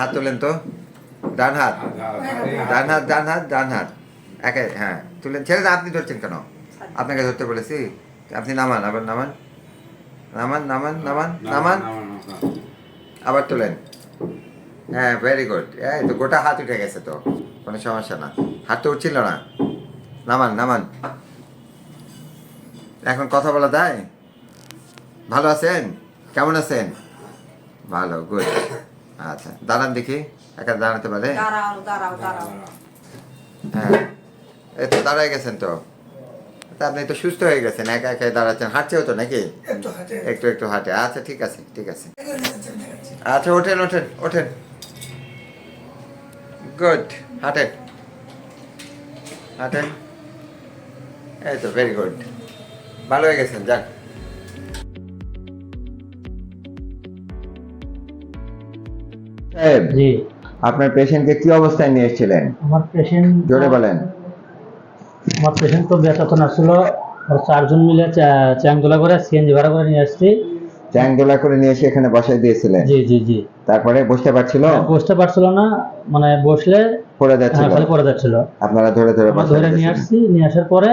হাত তোলেন তো। ডান হাত। ডান হাত ডান হাত ডান হাত একে হ্যাঁ তুলেন। ছেড়ে আপনি ধরছেন কেন? আপনাকে ধরতে বলেছি। আপনি নামান আবার নামান। নামান নামান নামান নামান। আবার তোলেন। হ্যাঁ ভেরি গুড এই তো গোটা হাত উঠে গেছে তো। কোনো সমস্যা না। হাত তো উঠছিল না। নামান নামান। এখন কথা বলা যায়? ভালো আছেন? কেমন আছেন? ভালো গুড আচ্ছা দাঁড়ান দেখি একা দাঁড়াতে পারে? হ্যাঁ এই তো দাঁড়ায় গেছেন তো। তা আপনি তো সুস্থ হয়ে গেছেন একা একাই দাঁড়াচ্ছেন। হাঁটছেও তো নাকি? একটু একটু হাঁটে। আচ্ছা ঠিক আছে ঠিক আছে। আচ্ছা ওঠেন ওঠেন ওঠেন। গুড হাঁটেন। হাঁটেন। এই তো ভেরি গুড ভালো হয়ে গেছেন যান জি। আপনার পেশেন্টকে কি অবস্থায় নিয়ে এসেছিলেন? আমার পেশেন্ট জোরে বলেন। আমার পেশেন্ট তো বেতন আসছিল আর চারজন মিলে চ্যাংদোলা করে সিএনজি ভাড়া করে নিয়ে আসছি। চ্যাংদোলা করে নিয়ে এসে এখানে বসাই দিয়েছিলেন? জি জি জি। তারপরে বসতে পারছিল? বসতে পারছিল না মানে বসলে পড়ে হ্যাঁ, যাচ্ছিল পড়ে যাচ্ছিল। আপনারা ধরে ধরে ধরে নিয়ে আসছি নিয়ে আসার পরে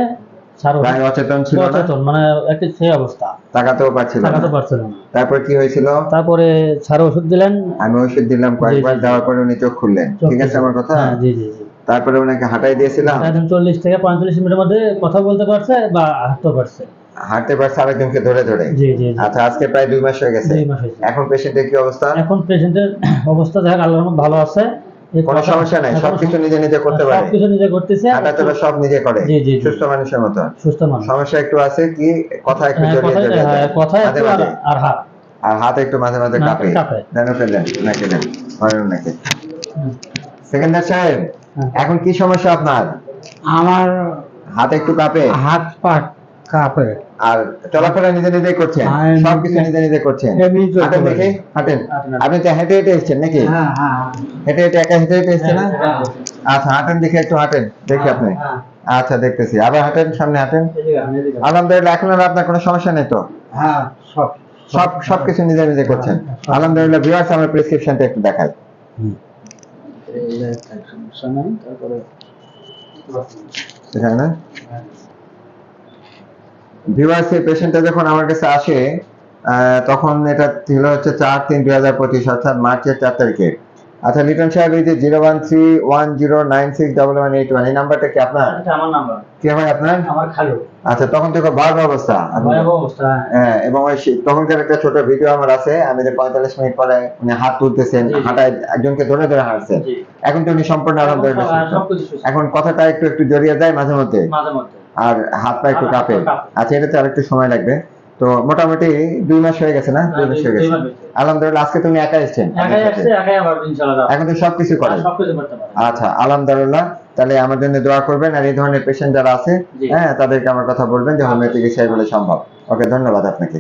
অচেতন ছিল অচেতন মানে একটা সেই অবস্থা। তাকাতেও পারছিল না? পারছিল না। তারপর কি হয়েছিল? তারপরে স্যার ওষুধ দিলেন। আমি ওষুধ দিলাম কয়েকবার জি, জি। দেওয়ার পরে উনি চোখ খুললেন। ঠিক আছে আমার কথা? জি জি জি। তারপরে ওনাকে হাঁটাই দিয়েছিলাম। একদম চল্লিশ থেকে পঁয়তাল্লিশ মিনিটের মধ্যে কথা বলতে পারছে বা হাঁটতে পারছে। হাঁটতে পারছে আরেকজনকে ধরে ধরে। আচ্ছা আজকে প্রায় দুই মাস হয়ে গেছে। এখন পেশেন্টের কি অবস্থা? এখন পেশেন্টের অবস্থা দেখ রহমত ভালো আছে। কোনো সমস্যা নাই এখন সবকিছু নিজে নিজে করতে পারে। সবকিছু নিজে করতেছে। হাঁটা চলা সব নিজে করে। জি, জি। সুস্থ মানুষের মতো। সুস্থ মানুষ। সমস্যা একটু আছে কি? কথা একটু হ্যাঁ, জড়িয়ে জড়িয়ে হ্যাঁ, যায়। কথায় মাঝে একটু আর- হাত। আর হাত একটু মাঝে মাঝে কাঁপে। দেন ওকে দেন ওনাকে দেন। হয় ওনাকে। সেকেন্ডার সাহেব হ্যাঁ। এখন কি সমস্যা আপনার? আমার হাত একটু কাঁপে। হাত পা কাঁপে। আর চলাফেরা নিজে নিজে করছেন হ্যাঁ, সবকিছু নিজে নিজে করছেন। এমনি হাঁটেন। দেখি হাঁটেন। আপনি তো হেঁটে হেঁটে এসছেন নাকি? হ্যাঁ হ্যাঁ হেঁটে হেঁটে একা হেঁটে হেঁটে এসছেন না? হ্যাঁ, আচ্ছা হাঁটেন দেখি একটু হাঁটেন দেখি আপনি। হ্যাঁ। আচ্ছা দেখতেছি। আবার হাঁটেন সামনে হাঁটেন। আলহামদুলিল্লাহ এখন আর আপনার কোনো সমস্যা নেই তো? হ্যাঁ সব। সব সবকিছু নিজে নিজে করছেন। হ্যাঁ, আলহামদুলিল্লাহ ভিউয়ার্স আমার প্রেসক্রিপশনটা একটু দেখাই। তারপরে এখানে? না ভিউয়ার্স এই পেশেন্টটা যখন আমার কাছে আসে তখন এটা ছিল হচ্ছে চার তিন দুই হাজার পঁচিশ অর্থাৎ মার্চের চার তারিখে। আচ্ছা লিটন সাহেব এই যে zero one three one zero nine six double one eight one এই নাম্বারটা কি আপনার? আমার নাম্বার। কি হয় আপনার? আমার খালু। আচ্ছা তখন তো খুব ভয়াবহ অবস্থা। ভয়াবহ অবস্থা হ্যাঁ। এবং ওই তখনকার একটা ছোট ভিডিও আমার আছে আমি যে পঁয়তাল্লিশ মিনিট পরে উনি হাত তুলতেছেন। হাঁটায় একজনকে ধরে ধরে হাঁটছেন। এখন তো উনি সম্পূর্ণ হ্যাঁ, সুস্থ। এখন কথাটা একটু একটু জড়িয়ে যায় মাঝে মধ্যে। মাঝে মধ্যে। আর হাত পা একটু কাঁপে। আচ্ছা এটাতে আর একটু সময় লাগবে। তো মোটামুটি দুই মাস হয়ে গেছে না? দুই মাস হয়ে গেছে। আলহামদুলিল্লাহ আজকে তুমি একা এসছেন? একাই যাব। এখন তো সবকিছু করেন। পারে আচ্ছা আলহামদুলিল্লাহ। তাহলে আমার জন্য দোয়া করবেন আর এই ধরনের পেশেন্ট যারা আছে হ্যাঁ তাদেরকে আমার কথা বলবেন যে হোমিওপ্যাথি চিকিৎসা এগুলো সম্ভব। ওকে ধন্যবাদ আপনাকে।